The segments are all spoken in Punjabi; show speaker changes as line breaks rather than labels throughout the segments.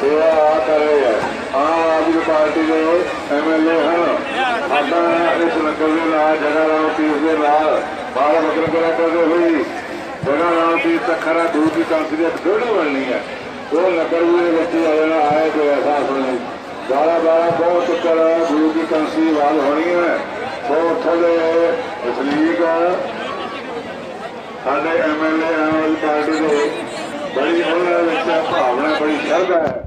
ਸੇਵਾ ਆ ਕਰ ਰਹੇ ਆ। ਆਮ ਆਦਮੀ ਪਾਰਟੀ ਦੇ ਐਮਐਲਏ ਹਨ। ਸਾਡਾ ਇਸ ਨਗਰ ਦੇ ਨਾਲ, ਜਗ੍ਹਾ ਰਾਮ ਪੀਰ ਦੇ ਨਾਲ ਬਾਹਰ ਮਤਲਬ ਕਰਾ ਕਰਦੇ ਹੋਈ ਜਗ੍ਹਾ ਰਾਮ ਪੀਰ ਤਖਰਾ ਦੂਰ ਦੀ ਕਾਂਸੀ ਦੀ ਡੋੜੀ ਬਣਨੀ ਹੈ। ਉਹ ਨਗਰ ਦੇ ਵਿੱਚ ਆ, ਆਏ ਕੋਈ ਅਹਿਸਾਸ ਨਹੀਂ ਬਾਰਾ ਬਾਰਾ ਬਹੁਤ ਚੱਕਰ ਗੁਰੂ ਦੀ ਕਾਂਸੀ ਵਾਲ ਹੋਣੀ ਹੈ। ਉਹ ਉੱਥੋਂ ਦੇ ਵਸਨੀਕ ਸਾਡੇ ਐਮਐਲਏ ਆਮ ਆਦਮੀ ਪਾਰਟੀ ਦੇ ਬੜੀ ਉਹਨਾਂ ਵਿੱਚ ਭਾਵਨਾ, ਬੜੀ ਸ਼ਰਧਾ ਹੈ।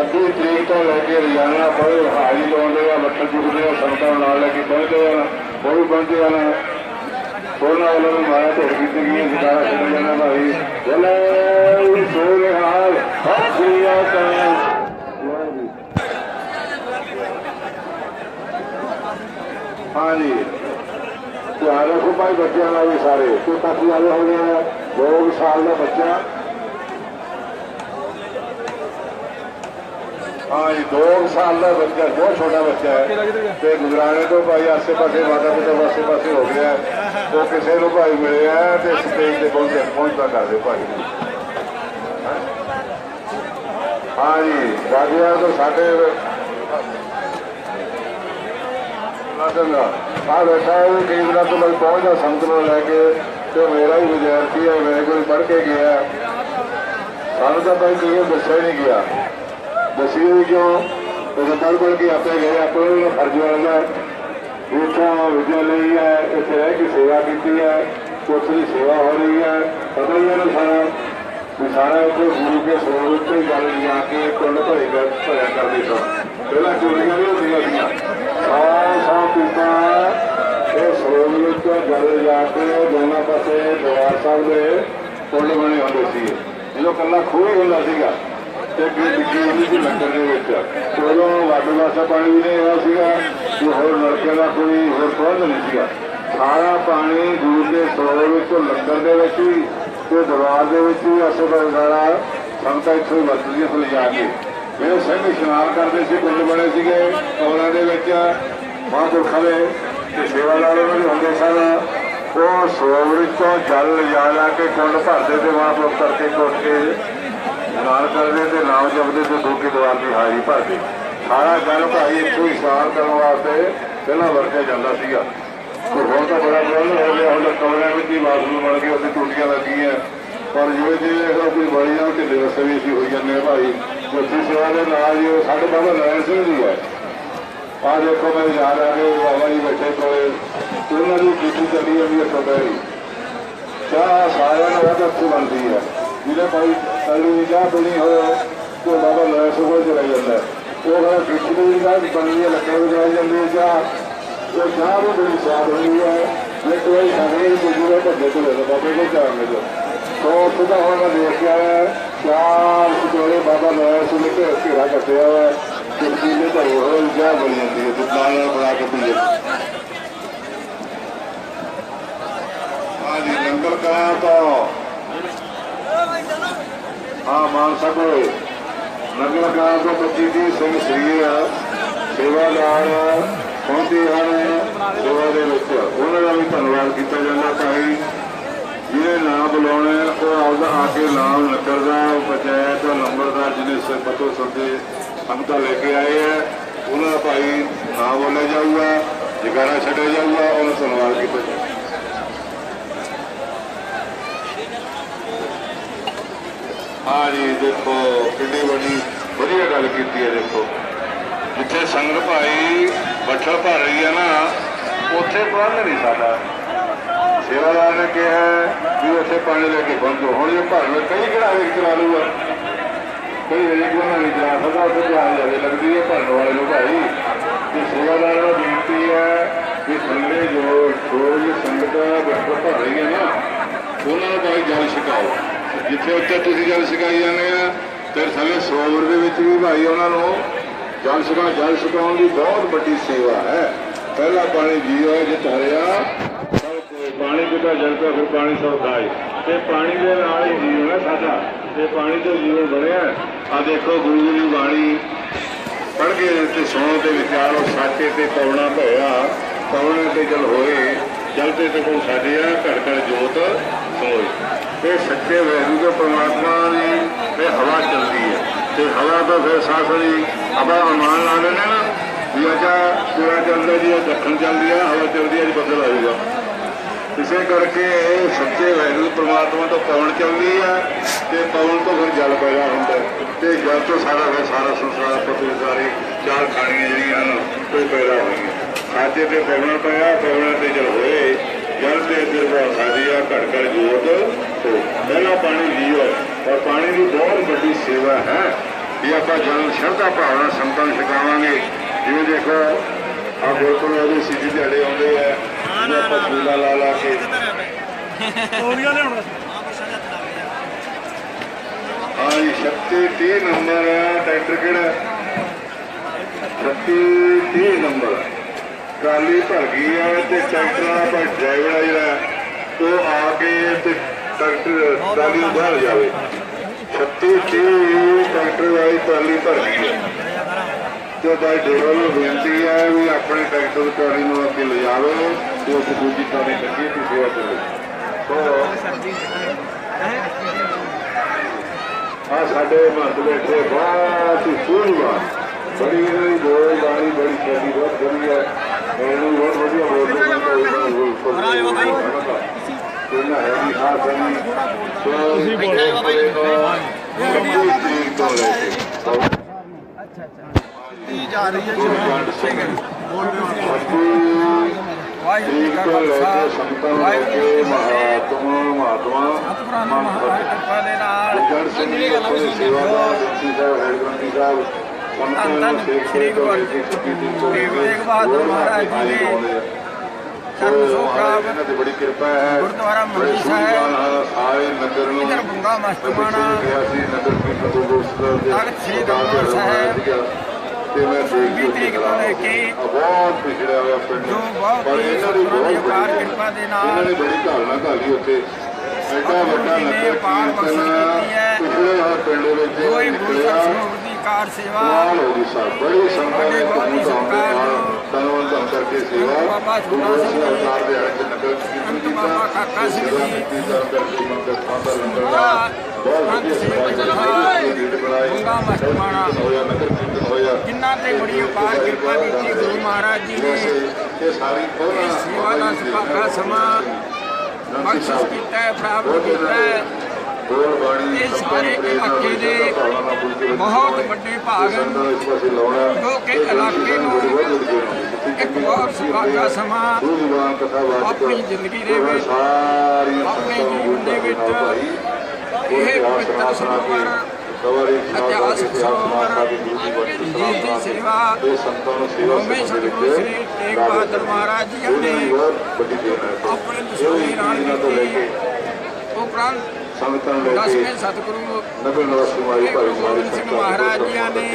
26 ਤਰੀਕ ਤੋਂ ਲੈ ਕੇ ਰੋਜ਼ਾਨਾ ਬੜੇ ਹਾਜ਼ਰੀ ਲਾਉਂਦੇ ਆ ਮੱਥਾ ਚੁੱਕਦੇ ਆ ਸੰਗਤਾਂ ਨਾਲ ਲੈ ਕੇ ਪਹੁੰਚਦੇ ਆ ਉਹ ਵੀ ਪਹੁੰਚੇ ਆ ਉਹਨਾਂ ਵੱਲੋਂ ਵੀ ਮਾਇਆ ਢੇਰ ਕੀਤੀ ਗਈ ਹੈ ਜਿਕਾਰਾ ਜਾਣਾ ਭਾਈ। ਬੋਲੇ ਸੋਨੇ ਹਾਲ, ਸਤਿ ਸ੍ਰੀ ਹਾਂਜੀ। ਧਿਆਨ ਰੱਖੋ ਭਾਈ ਬੱਚਿਆਂ ਨਾਲ ਵੀ ਸਾਰੇ ਕੋਈ ਤੱਕ ਵਾਲੇ ਹੋ ਗਏ 2 ਸਾਲ ਦਾ ਬੱਚਾ। ਹਾਂਜੀ 2 ਸਾਲ ਦਾ ਬੱਚਾ ਬਹੁਤ ਛੋਟਾ ਬੱਚਾ ਹੈ। ਤੇ ਗੁਜਰਾਣੇ ਤੋਂ ਭਾਈ ਆਸੇ ਪਾਸੇ ਮਾਤਾ ਪਿਤਾ ਆਸੇ ਪਾਸੇ ਹੋ। ਗਿਆ ਉਹ ਕਿਸੇ ਨੂੰ ਭਾਈ ਮਿਲਿਆ ਤੇ ਸਟੇਜ ਤੇ ਪਹੁੰਚੇ ਪਹੁੰਚਦਾ ਕਰਦੇ ਭਾਈ। ਹਾਂਜੀ ਗਾਜਿਆ ਤੋਂ ਸਾਡੇ ਲਾਦੰਗਾ ਆ ਬੈਠਾ ਹੈ ਕਈ ਦਿਨਾਂ ਤੋਂ ਮੈਂ ਪਹੁੰਚਦਾ ਸੰਗਤ ਨੂੰ ਲੈ ਕੇ। ਤੇ ਮੇਰਾ ਹੀ ਵਿਦਿਆਰਥੀ ਹੈ ਮੇਰੇ ਕੋਲ ਪੜ੍ਹ ਕੇ ਗਿਆ। ਸਾਨੂੰ ਤਾਂ ਭਾਈ ਕੋਈ ਦੱਸਿਆ ਹੀ ਨਹੀਂ ਗਿਆ। ਦੱਸੀ ਵੀ ਕਿਉਂ ਉਹ ਪੜ੍ਹ ਪੜ੍ਹ ਕੇ ਆਪੇ ਗਏ ਆਪਣੇ ਨੂੰ ਫਰਜ਼ ਬਣਦਾ ਇੱਥੋਂ ਵਿਦਿਆ ਲਈ ਹੈ, ਇੱਥੇ ਰਹਿ ਕੇ ਸੇਵਾ ਕੀਤੀ ਹੈ ਉੱਥੇ ਦੀ ਸੇਵਾ ਹੋ ਰਹੀ ਹੈ। ਪਤਾ ਹੀ ਹੈ ਨਾ ਸਾਰਾ ਵੀ ਸਾਰਾ ਇੱਥੇ ਗੁਰੂ ਕੇ ਸਰੋਵਰ ਉੱਤੇ ਗੱਲ ਜਾ ਕੇ ਕੁੰਡ ਭਰੇ ਕਰ, ਭਰਿਆ ਕਰਦੇ ਸਨ ਪਹਿਲਾਂ ਚੋਰੀਆਂ ਵੀ ਹੁੰਦੀਆਂ ਸੀਆਂ ਸੌ ਸੌ ਪੀਪਾ ਇਹ ਸਰੋਵਰ ਉੱਤੇ ਗੱਲ ਜਾ ਕੇ ਦੋਨਾਂ ਪਾਸੇ ਦਰਬਾਰ ਸਾਹਿਬ ਦੇ ਕੁੰਡ ਬਣੇ ਹੁੰਦੇ ਸੀ ਜਦੋਂ ਕੱਲਾ ਖੂਹ ਹੀ ਹੁੰਦਾ ਸੀਗਾ ਤੇ ਅੱਗੇ ਡਿੱਗੀ ਹੁੰਦੀ ਲੰਗਰ ਦੇ ਵਿੱਚ ਉਦੋਂ ਵੱਡ ਵਾਸਾ ਪਾਣੀ ਵੀ ਨਹੀਂ ਆਇਆ ਸੀਗਾ ਕਿ ਹੋਰ ਨਲਕੇ ਦਾ ਕੋਈ ਹੋਰ ਪ੍ਰਬੰਧ ਨਹੀਂ ਸੀਗਾ। ਸਾਰਾ ਪਾਣੀ ਗੁਰੂ ਦੇ ਸਰੋਵਰ ਵਿੱਚੋਂ ਲੰਗਰ ਦੇ ਵਿੱਚ ਵੀ ਤੇ ਦਰਬਾਰ ਦੇ ਵਿੱਚ ਵੀ ਅਸੇ ਬਰਗਾੜਾ ਸੰਗਤਾਂ ਇੱਥੋਂ ਵਰਤਦੀਆਂ ਤੋਂ ਲਿਜਾ ਕੇ। ਜਿਹੜੇ ਸਿੰਘ ਇਸ਼ਨਾਨ ਕਰਦੇ ਸੀ ਕੁੰਡ ਬਣੇ ਸੀਗੇ ਕਮਰਾਂ ਦੇ ਵਿੱਚ ਮਹਾਂਪੁਰਖਾਂ ਦੇ, ਤੇ ਸੇਵਾਦਾਰ ਉਹਨਾਂ ਦੇ ਹੁੰਦੇ ਸਨ। ਉਹ ਸਰੋਵਰ ਤੋਂ ਜਲ ਲਿਜਾ ਲਾ ਕੇ ਕੁੰਡ ਭਰਦੇ ਤੇ ਮਹਾਂਪੁਰਖ ਕਰਕੇ ਕੋਟ ਕੇ ਇਸ਼ਨਾਨ ਕਰਦੇ ਤੇ ਨਾਮ ਜਪਦੇ ਤੇ ਦੋਕੇ ਦਵਾਰ ਦੀ ਹਾਜ਼ਰੀ ਭਰਦੇ। ਸਾਰਾ ਜਲ ਭਾਈ ਇੱਥੋਂ ਇਸ਼ਨਾਨ ਕਰਨ ਵਾਸਤੇ ਪਹਿਲਾਂ ਵਰਤਿਆ ਜਾਂਦਾ ਸੀਗਾ। ਤੇ ਹੁਣ ਤਾਂ ਬੜਾ ਪ੍ਰਬੰਧ ਹੋ ਗਿਆ, ਹੁਣ ਤਾਂ ਕਮਰਿਆਂ ਵਿੱਚ ਹੀ ਬਾਥਰੂਮ ਬਣ ਗਏ, ਉੱਥੇ ਟੂਟੀਆਂ ਲੱਗੀਆਂ ਪਰ ਜਿਵੇਂ ਜਿਵੇਂ ਇਹ ਕੋਈ ਬੜੀ ਢਿੱਲੇ ਰਸਤੇ ਵੀ ਅਸੀਂ ਹੋਈ ਜਾਂਦੇ ਆ ਭਾਈ। ਉੱਥੇ ਸੇਵਾ ਦੇ ਨਾਲ ਜੀ ਸਾਡੇ ਬਾਬਾ ਨਾਰਾਇਣ ਸਿੰਘ ਜੀ ਹੈ। ਆ ਦੇਖੋ ਮੈਂ ਜਾ ਰਿਹਾ ਕਿ ਬਾਬਾ ਜੀ ਬੈਠੇ ਕੋਲੇ। ਉਹਨਾਂ ਦੀ ਕੀਤੀ ਚੱਲੀ ਜਾਂਦੀ ਹੈ ਸਭੇ ਚਾਹ ਸਾਰਿਆਂ ਨੂੰ ਬਹੁਤ ਅੱਛੀ ਬਣਦੀ ਹੈ। ਜਿਹਦੇ ਭਾਈ ਤਲੀ ਦੀ ਚਾਹ ਪੀਣੀ ਹੋਵੇ ਤੇ ਬਾਬਾ ਨਾਰਾਇਣ ਸਿੰਘ ਚਲਾ ਜਾਂਦਾ ਉਹ ਕਹਿੰਦਾ ਕੀਤੀ ਦੀ ਚਾਹ ਬਣਦੀ ਹੈ ਲੱਕੜ ਦੀ ਜਾਈ ਜਾਂਦੀ ਹੈ ਚਾਹ ਉਹ ਚਾਹ ਵੀ ਬੜੀ ਸਵਾਦ ਹੁੰਦੀ ਹੈ। ਮੈਂ ਕੋਈ ਸਾਰੇ ਦੂਜੇ ਦੇ ਤੋਂ ਲੈ ਬਾਬੇ ਕੋਲ ਚਾਹ ਮਿਲ ਸੋ ਉੱਥੇ ਦਾ ਹੁਣ ਮੈਂ ਦੇਖ ਕੇ ਆਇਆ, ਚਾਰ ਜਿਹੜੇ ਬਾਬਾ ਨਾਰਾਇਣ ਸਿੰਘ ਨੇ ਘੇਰਾ ਕੱਟਿਆ ਹੋਇਆ ਕੁਰਸੀ ਦੇ ਤਾਂ ਹੋਰ ਚਾਹ ਬਣ ਜਾਂਦੀ ਹੈ ਦੁਕਾਨ ਨਾਲ ਬਣਾ ਕੇ ਪੀਏ ਹਾਂਜੀ ਨੰਗਲ ਕਾ ਤੋਂ। ਹਾਂ ਮਾਨਸਾ ਕੋਲ ਨਗਰ ਕਾ ਤੋਂ ਬੱਚੀ ਦੀ ਸਿੰਘ ਸ੍ਰੀ ਆ, ਸੇਵਾਦਾਰ ਪਹੁੰਚੇ ਹਨ ਸੇਵਾ ਦੇ ਵਿੱਚ। ਉਹਨਾਂ ਦਾ ਵੀ ਧੰਨਵਾਦ ਕੀਤਾ ਜਾਂਦਾ ਭਾਈ ਜਿਹਨੇ ਨਾਮ ਬੁਲਾਉਣੇ ਉਹ ਆਪਦਾ ਆ ਕੇ ਨਾਮ ਨਕਰ ਦਾ ਪੰਚਾਇਤ ਨੰਬਰਦਾਰ ਜਿਹਨੇ ਸਰਪਤੋ ਸੰਦੇ ਸੰਗਤਾਂ ਲੈ ਕੇ ਆਏ ਹੈ ਉਹਨਾਂ ਦਾ ਭਾਈ ਨਾਮ ਬੋਲਿਆ ਜਾਊਗਾ, ਜਗਾਰਾ ਛੱਡਿਆ ਜਾਊਗਾ, ਉਹਨਾਂ ਧੰਨਵਾਦ ਕੀਤਾ ਜਾਊਗਾ। ਹਾਂ ਜੀ ਦੇਖੋ ਕਿੰਨੀ ਵੱਡੀ, ਵਧੀਆ ਗੱਲ ਕੀਤੀ ਹੈ, ਦੇਖੋ। ਜਿੱਥੇ ਸੰਗਤ ਭਾਈ ਬੱਠਲ ਭਰ ਰਹੀ ਹੈ ਨਾ, ਉੱਥੇ ਪ੍ਰਬੰਧ ਨਹੀਂ ਸਾਡਾ। ਸੇਵਾਦਾਰ ਨੇ ਕਿਹਾ ਵੀ ਉੱਥੇ ਪਾਣੀ ਲੈ ਕੇ ਪਹੁੰਚੋ ਹੁਣ ਜੇ ਭਰਨ ਕਈ ਕਿਹੜਾ ਵੇਖ ਚਲਾ ਲੂਗਾ ਕਈ ਹਜੇ ਕੋਈ ਨਹੀਂ ਚਲਾ ਸਕਦਾ ਉੱਥੇ ਧਿਆਨ ਜਾਵੇ, ਲੱਗਦੀ ਹੈ ਭਰਨ ਵਾਲੇ ਨੂੰ ਭਾਈ। ਤੇ ਸੇਵਾਦਾਰ ਨੂੰ ਬੇਨਤੀ ਹੈ ਕਿ ਸੰਗਰੇ ਜੋ ਸੋਜ ਸੰਗਤ ਬੱਠਲ ਭਰ ਰਹੀ ਹੈ ਨਾ, ਉਹਨਾਂ ਨੂੰ ਭਾਈ ਜਲ ਛਕਾਓ। ਜਿੱਥੇ ਉੱਥੇ ਤੁਸੀਂ ਜਲ ਛਕਾਈ ਜਾਂਦੇ ਆ, ਤੇ ਸਾਰੇ ਸਰੋਵਰ ਦੇ ਵਿੱਚ ਵੀ ਭਾਈ ਉਹਨਾਂ ਨੂੰ ਜਲ ਛਕਾ, ਜਲ ਛਕਾਉਣ ਦੀ ਬਹੁਤ ਵੱਡੀ ਸੇਵਾ ਹੈ। ਪਹਿਲਾ ਪਾਣੀ ਜੀਵ ਹੈ ਜਿਤ ਹਰਿਆ। ਸਭ ਕੋਈ ਪਾਣੀ ਪਿਤਾ ਜਲ ਕਾ ਫਿਰ ਪਾਣੀ ਸਭ ਖਾਏ ਤੇ ਪਾਣੀ ਦੇ ਨਾਲ ਹੀ ਜੀਵਨ ਹੈ ਸਾਡਾ। ਤੇ ਪਾਣੀ ਤੋਂ ਜੀਵਨ ਬਣਿਆ ਆ ਦੇਖੋ ਗੁਰੂ ਜੀ ਦੀ ਬਾਣੀ ਪੜ ਕੇ ਤੇ ਸੁਣੋ ਤੇ ਵਿਚਾਰੋ ਸਾਚੇ ਤੇ ਪਵਣਾ ਭਇਆ ਪਵਣੇ ਤੇ ਜਲ ਹੋਏ। ਜਲ ਤੇ ਕੋਈ ਸਾਡੇ ਆ ਘੜ ਘੜ ਜੋਤ ਸੋਏ ਇਹ ਸੱਚੇ ਵੈਰੂ ਦੇ ਪਰਮਾਤਮਾ ਦੀ ਇਹ ਹਵਾ ਚੱਲਦੀ ਹੈ। ਤੇ ਹਵਾ ਸੰਗਤਾਂ ਤੋਂ ਫਿਰ ਸਾਸਰੀ ਆਪਾਂ ਅਰਮਾਨ ਲਾ ਲੈਣੇ ਨਾ, ਵੀ ਅੱਜ ਪੂਰਾ ਚੱਲਦਾ ਜੀ ਇਹ ਦੱਖਣ ਚੱਲਦੀ ਆ, ਹਵਾ ਚੱਲਦੀ ਆ ਜੀ ਬੱਦਲ ਆਊਗਾ ਇਸੇ ਕਰਕੇ ਇਹ ਸੱਚੇ ਵੈਰੂ ਪਰਮਾਤਮਾ ਤੋਂ ਪਵਨ ਚੱਲਦੀ ਆ, ਤੇ ਪਵਨ ਤੋਂ ਫਿਰ ਜਲ ਪੈਦਾ ਹੁੰਦਾ ਹੈ। ਤੇ ਜਲ ਤੋਂ ਸਾਰਾ ਫਿਰ ਸਾਰਾ ਸੰਸਾਰ ਪਤੀ ਸਾਰੇ, ਚਾਰ ਖਾਣੀਆਂ ਜਿਹੜੀਆਂ ਹਨ, ਉਹ ਪੈਦਾ ਹੋਈਆਂ। ਸਾਜੇ ਤੇ ਪਵਨ ਪਿਆ ਪਵਨ ਤੇ ਜਲ ਹੋਏ ਜਲ ਤੇ ਦਿਰਵਾ ਸਾਜੀ ਆ ਘੜ ਘੜ ਜੋਤ। ਹੋ ਪਹਿਲਾ ਪਾਣੀ ਜੀਓ ਔਰ ਪਾਣੀ ਦੀ ਬਹੁਤ ਵੱਡੀ ਸੇਵਾ ਹੈ ਵੀ ਆਪਾਂ ਜਲ ਸ਼ਰਧਾ ਭਾਵਨਾ ਸੰਤਾਂ ਨੂੰ ਛਕਾਵਾਂਗੇ। ਜਿਵੇਂ ਦੇਖੋ ਆ ਗੁਰਪੁਰਬ ਉਹਦੇ ਸਿੱਧੀ ਦਿਹਾੜੇ ਆਉਂਦੇ ਆ। ਆਪਾਂ ਫੂਲਾ ਲਾ ਲਾ ਕੇ।
ਤੋਲੀਆਂ ਲਿਆਉਣਾ
ਹਾਂ ਜੀ 36 30 ਨੰਬਰ ਟਰੈਕਟਰ ਕਿਹੜਾ? 36 30 ਨੰਬਰ ਟਰਾਲੀ ਭਰ ਗਈ ਹੈ ਤੇ ਟਰੈਕਟਰਾਂ ਦਾ ਪਰ ਡਰਾਈਵਰ ਜਿਹੜਾ ਉਹ ਆ ਕੇ ਤੇ ਟਰੈਕਟਰ, ਟਰਾਲੀ ਨੂੰ ਬਾਹਰ ਜਾਵੇ। 36 30 ਟਰੈਕਟਰ ਵਾਲੀ ਟਰਾਲੀ ਭਰ ਗਈ ਹੈ। ਤੇ ਬਾਈ ਡਰਾਈਵਰ ਨੂੰ ਬੇਨਤੀ ਹੈ ਵੀ ਆਪਣੇ ਟਰੈਕਟਰ ਦੀ ਟਰਾਲੀ ਨੂੰ ਅੱਗੇ ਲਿਜਾਵੇ ਤੇ ਉਸ ਦੂਜੀ ਟਰਾਲੀ ਲੱਗੀ ਤੇ ਸੇਵਾ ਕਰੇ ਆ ਸਾਡੇ ਮਹੱਤ ਬੈਠੇ, ਬਹੁਤ ਹੀ ਸੋਹਣੀਵਾਰ ਬੜੀ ਇਹਨਾਂ ਦੀ ਬੋਲ ਬੜੀ ਸ਼ੈਲੀ, ਬਹੁਤ ਵਧੀਆ। ਮੈਨੂੰ ਬਹੁਤ ਵਧੀਆ ਬੋਲਦੇ ਨੇ ਤਾਂ ਉਹਨਾਂ ਨੂੰ ਬੋਲ ਇਹਨਾਂ ਹੈ ਵੀ ਖਾਸ ਹੈ ਤੁਸੀਂ ਬੋਲੋ ਤਰੀਕ ਤੋਂ ਲੈ ਕੇ
ਕੀ ਜਾ ਰਹੀ ਹੈ
ਗੁਰਜੰਡ ਸਿੰਘ
ਵਾਹਿਗੁਰੂ ਜੀ ਕਾ ਖਾਲਸਾ
ਕੇ ਸੰਤਾਂ ਨੂੰ ਲੈ ਕੇ ਮਹਾਤਮਾ ਮਹਾਤਮਾ
ਸਤਿਗੁਰਾਂ ਦੀ ਮਹਾਰਾਜ ਕਿਰਪਾ ਦੇ ਨਾਲ
ਗੁਰਜੰਡ ਸਿੰਘ ਜੀ ਆਪਣੇ ਸੇਵਾਦਾਰ ਜੱਸੀ ਸਾਹਿਬ ਹੈਡਗੰਦੀ ਸਾਹਿਬ
ਧੰਨ
ਨੂੰ ਸੇਵ
ਸ੍ਰੀ ਗੁਰੂ ਤੇਗ ਬਹਾਦਰ ਮਹਾਰਾਜ ਜੀ ਦੇ ਚਰਨ
ਦੀ ਬੜੀ ਕਿਰਪਾ ਹੈ।
ਗੁਰਦੁਆਰਾ ਮੰਡੀ ਸਾਹਿਬ,
ਸਾਰੇ ਨਗਰ ਨੂੰ।
ਇਧਰ ਬੰਗਾ ਮਸਤਮਾਣਾ।
ਸੀ ਨਗਰ ਕੀਰਤਨ ਤੋਂ ਦੋਸਤਾਂ ਦੇ।
ਤਖ਼ਤ ਸ੍ਰੀ ਦਰਬਾਰ ਸਾਹਿਬ,
ਤੇ ਮੈਂ ਦੇਖ
ਕੇ
ਬਹੁਤ ਪਿਛੜਿਆ ਹੋਇਆ ਪਿੰਡ।
ਜੋ ਬਹੁਤ ਹੀ
ਦੀ ਇਹਨਾਂ
ਨਾਲ
ਨੇ ਬੜੀ ਧਾਰਨਾ ਘਾਲੀ ਉੱਥੇ। ਐਡਾ ਵੱਡਾ
ਜੀ ਨੇ
ਨਗਰ
ਅਪਾਰ ਬਖਸ਼ਿਸ਼ ਕੀਤੀ ਹੈ।
ਪਿਛੜੇ ਹੋਏ ਪਿੰਡ ਦੇ ਵਿੱਚ
ਕੋਈ ਗੁਰੂ
ਨਿਕਲਿਆ
ਸਰੋਵਰ ਦੀ ਕਾਰ ਸੇਵਾ
ਕਮਾਲ ਹੋ ਗਈ ਸਾਹਿਬ ਬੜੀ ਸੰਗਤਾਂ ਨੇ
ਬਹੁਤ ਹੀ
ਕਬੂਲ ਆਉਣ ਦੇ ਨਾਲ
ਸਤਿਕਾਰ
ਤਨਵੰਤ ਧਨ ਕਰਕੇ ਸੇਵਾ
ਬਾਬਾ
ਸਰਕਾਰ ਦੇ ਹੱਥ ਨਗਰ ਕੀਤਾ
ਬਾਬਾ ਕਾਕਾ ਸਿੰਘ ਜੀ,
ਕਰਕੇ ਮੰਦਰ ਖਾਂਦਾ ਲੰਗਰ ਦਾ
ਬਹੁਤ
ਸੇਵਾ
ਮਸਤਮਾਣਾ।
ਹੋਇਆ ਨਗਰ ਕੀਰਤਨ ਹੋਇਆ
ਜਿਨ੍ਹਾਂ ਤੇ ਬੜੀ ਅਪਾਰ ਕਿਰਪਾ ਕੀਤੀ ਗੁਰੂ ਮਹਾਰਾਜ ਜੀ ਨੇ
ਇਹ ਸਾਰੀ
ਇਹ ਸੇਵਾ ਦਾ ਸੁਭਾਗਾ ਸਮਾਂ ਬਖਸ਼ਿਸ਼ ਕੀਤਾ ਹੈ ਪ੍ਰਾਪਤ ਕੀਤਾ ਹੈ ਇਹ ਸਾਰੇ ਇਲਾਕੇ ਦੇ ਬਹੁਤ ਵੱਡੇ ਭਾਗ ਜੋ ਕਿ ਇਲਾਕੇ ਨੂੰ ਇੱਕ ਬਹੁਤ ਸੁਭਾਗਾ ਸਮਾਂ ਆਪਣੀ ਜ਼ਿੰਦਗੀ ਦੇ ਵਿੱਚ ਆਪਣੇ ਜੀਵਨ ਦੇ ਵਿੱਚ ਇਹ ਪਵਿੱਤਰ ਸਰੋਵਰ ਇਤਿਹਾਸਕ ਸਰੋਵਰ ਜਿਸ ਦੀ ਸੇਵਾ। ਨੌਵੇਂ ਸਤਿਗੁਰੂ ਸ੍ਰੀ ਤੇਗ ਬਹਾਦਰ ਮਹਾਰਾਜ ਜੀ ਨੇ ਆਪਣੇ ਦਸੂਹੇ ਨਾਲ ਕੀਤੀ ਉਪਰੰਤ
ਸੰਗਤਾਂ ਕੇ
ਦਸਵੇਂ ਸਤਿਗੁਰੂ
ਨਗਰ ਨਿਵਾਸੀ ਮਾਰੀ ਭਾਈ ਮਾਰੀ
ਸਿੰਘ ਮਹਾਰਾਜ ਜੀ ਨੇ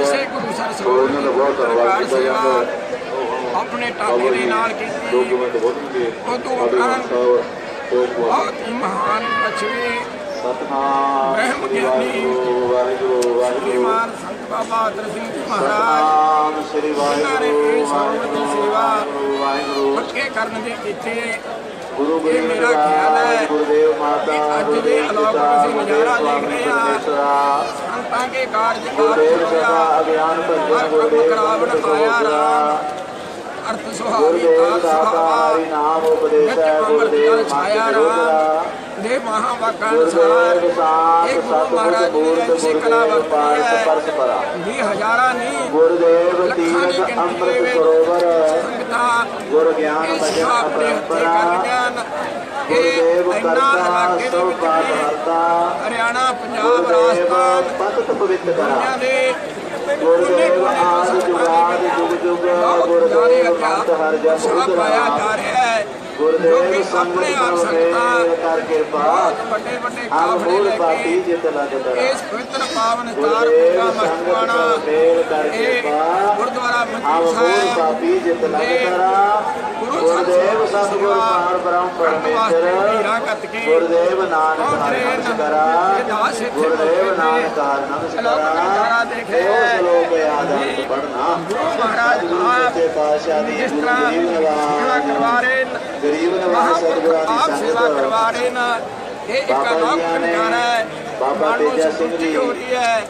ਇਸੇ ਗੁਰੂ ਸਰ
ਸੋ ਇਹਨਾਂ ਦਾ ਬਹੁਤ ਧੰਨਵਾਦ ਕੀਤਾ ਜਾਂਦਾ ਹੈ।
ਆਪਣੇ ਟਾਕੇ ਦੇ ਨਾਲ ਕੀਤੀ।
ਡਾਕੂਮੈਂਟ
ਉਹ ਤੋਂ
ਸਾਹਿਬ ਬਹੁਤ ਬਹੁਤ
ਬਹੁਤ ਹੀ ਮਹਾਨ ਬਚਵੇ
ਸਤਨਾਮ
ਰਹਿਮ
ਸ੍ਰੀ
ਗਿਆਨੀ
ਵਾਹਿਗੁਰੂ ਵਾਹਿਗੁਰੂ
ਸੰਤ ਬਾਬਾ ਅਤਰ ਸਿੰਘ ਜੀ ਮਹਾਰਾਜ।
ਸ੍ਰੀ ਵਾਹਿਗੁਰੂ
ਸਰੋਵਰ ਦੀ
ਵਾਹਿਗੁਰੂ ਵਾਹਿਗੁਰੂ।
ਪੱਕੇ ਕਰਨ ਦੇ ਕੀਤੇ
ਗੁਰੂ ਗੋਬਿੰਦ
ਮੇਰਾ ਖਿਆਲ ਹੈ
ਗੁਰਦੇਵ ਮਾਤਾ
ਅੱਜ ਦੇ ਅਲੋਕ ਅਸੀਂ ਨਜ਼ਾਰਾ ਦੇਖ ਰਹੇ ਹਾਂ। ਸੰਤਾਂ ਕੇ ਕਾਰਜ
ਗੁਰਦੇਵ ਸਦਾ ਅਗਿਆਨ ਭਜਨ ਗੁਰਦੇਵ
ਕਰਾਵਣ ਆਇਆ ਰਾਮ। ਅਰਥ ਸੁਹਾਵੀ
ਦਾਤਾ
ਸੁਹਾਵਾ
ਨਾਮ ਉਪਦੇਸ਼ ਹੈ ਗੁਰਦੇਵ ਮਾਤਾ
ਰਾਮ। ਦੇ ਮਹਾਵਾਕਾਂ ਅਨੁਸਾਰ
ਗੁਰਦੇਵ ਸਾਖ
ਇਹ ਗੁਰੂ
ਸਤਿਗੁਰ
ਮਹਾਰਾਜ ਜੀ
ਮੂਰਤ
ਨੇ ਐਸੀ ਕਲਾ
ਗੁਰਦੇਵ
ਵਰਤੀ
ਪਾਰਸ
ਹੈ
ਪਰਸ ਪਰਾ
ਵੀ ਹਜ਼ਾਰਾਂ ਨਹੀਂ
ਗੁਰਦੇਵ
ਲੱਖਾਂ ਦੀ ਜਾ ਕਿ ਆਪਣੇ ਆਪ ਸੰਗਤਾਂ ਬਹੁਤ ਵੱਡੇ ਵੱਡੇ ਕਾਫਲੇ ਲੈ ਕੇ ਇਸ ਪਵਿੱਤਰ ਪਾਵਨ ਪੂਰਾ
ਸੰਗਤ
ਮਸਤਵਾਣਾ ਇਹ ਗੁਰਦੁਆਰਾ ਮੰਜੀ ਸਾਹਿਬ ਦੇ
ਗੁਰਦੇਵ ਸਤਿਗੁਰ ਪਾਰ ਬ੍ਰਹਮ ਪਰਮੇਸ਼ਰ ਗੁਰਦੇਵ ਨਾਨਕ ਹਰਿ ਹਰਿ ਕਰਾ ਗੁਰਦੇਵ ਨਾਨਕ ਹਰਿ ਨਮਸਕਾਰਾ ਇਹ ਸ਼ਲੋਕ ਆਦਰਤ ਪੜਨਾ
ਗੁਰੂ ਮਹਾਰਾਜ ਆਪ
ਸੱਚੇ ਪਾਤਸ਼ਾਹ ਦੀ
ਜਿਸ ਤਰ੍ਹਾਂ
ਗਰੀਬ
ਸੇਵਾ
ਨਵਾਜ਼
ਕਰਵਾ ਰਹੇ ਨੇ।
ਗਰੀਬ ਨਵਾਜ਼
ਮਹਾਂਪੁਰਖ
ਸਤਿਗੁਰਾਂ
ਆਪ
ਦੀ ਸੰਗਤ
ਕਰਵਾ ਰਹੇ ਨੇ। ਇਹ ਇੱਕ ਨਜ਼ਾਰਾ ਹੈ
ਬਾਬਾ ਤੇਜਾ ਸਿੰਘ ਜੀ
ਹੋ ਰਹੀ ਹੈ।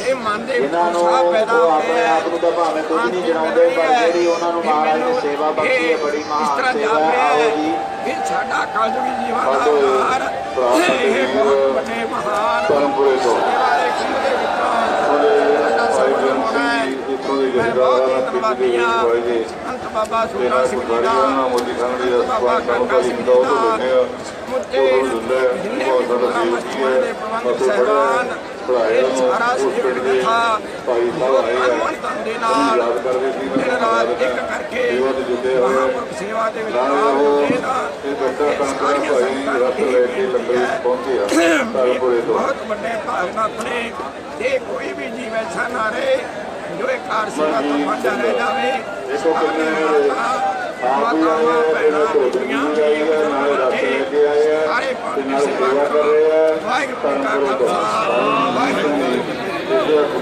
ਇਹ ਮਨ ਦੇ
ਜਿਨ੍ਹਾਂ ਨੂੰ ਉਹ ਆਪਣੇ ਆਪ ਨੂੰ ਤਾਂ ਭਾਵੇਂ ਕੁਝ ਨਹੀਂ ਜਣਾਉਂਦੇ ਪਰ ਜਿਹੜੀ ਉਹਨਾਂ ਨੂੰ ਮਹਾਰਾਜ ਨੇ ਸੇਵਾ ਬਖਸ਼ੀ ਹੈ ਬੜੀ
ਇਸ
ਮਹਾਨ
ਤਰ੍ਹਾਂ
ਸੇਵਾ
ਜਾਪ
ਹੈ। ਜੀ
ਇਹ ਸਾਡਾ ਕਲਯੁਗੀ ਜੀਵਨ ਦਾ
ਭਰਾ
ਇਹ ਬਹੁਤ ਵੱਡੇ ਮਹਾਨ
ਧਰਮਪੁਰੇ ਤੋਂ।
ਸੰਤ ਬਾਬਾ ਸੁਖਾ ਸਿੰਘ ਜੀ ਦਾ
ਮੋਦੀ ਖਾਨ ਜੀ ਦਾ
ਕਾਕਾ
ਸਾਨੂੰ
ਸਿੰਘ
ਦਾ
ਦਾ।
ਦਿੰਦੇ ਆ
ਮੁੱਦੇ
ਬਹੁਤ ਸਾਡਾ
ਪ੍ਰੋਗਰਾਮ
ਸੇਵਕੀ
ਦੇ
ਹੈ
ਪ੍ਰਬੰਧਕ
ਅਸੀਂ
ਸਹਿਬਾਨ
ਪੜਾਇਆ
ਸਾਰਾ ਸਹਿਯੋਗ
ਦੇ
ਦਿੱਤਾ
ਭਾਈ ਸਾਹਿਬ
ਦੇ ਨਾਲ
ਯਾਦ ਕਰਦੇ ਸੀ
ਦਿਨ ਰਾਤ ਇੱਕ ਕਰਕੇ
ਦੇ
ਮਹਾਂਪੁਰਖ ਸੇਵਾ ਦੇ ਵਿੱਚ
ਨਾਲ
ਭਾਗ
ਉਹ
ਲੈਂਦੇ ਨਾ
ਇਹ ਬੱਚਾ ਦਾ
ਸਾਰੀਆਂ
ਭਾਈ ਰਸ ਲੈ ਕੇ ਲੰਗਰ ਵਿੱਚ ਪਹੁੰਚੇ ਆ ਧਰਮਪੁਰੇ ਤੋਂ।
ਬਹੁਤ ਵੱਡੇ ਭਾਗ ਨਾਲ ਆਪਣੇ ਇਹ ਕੋਈ ਵੀ ਜੀਵ ਐਸਾ ਨਾ ਰਹੇ ਜੋ ਇੱਕ ਕਾਰ ਸੇਵਾ ਤੋਂ ਵਾਂਝਾ ਰਹਿ ਜਾਵੇ
ਦੇਖੋ ਕਿੰਨੇ ਮਾਤਾਵਾਂ ਭੈਣਾਂ ਦੁਨੀਆਂ
ਸਾਰੇ ਪਾਣੀ ਸੇਵਾ
ਕਰ ਰਹੇ ਆ।
ਵਾਹਿਗੁਰੂ ਕਾ ਖਾਲਸਾ ਵਾਹਿਗੁਰੂ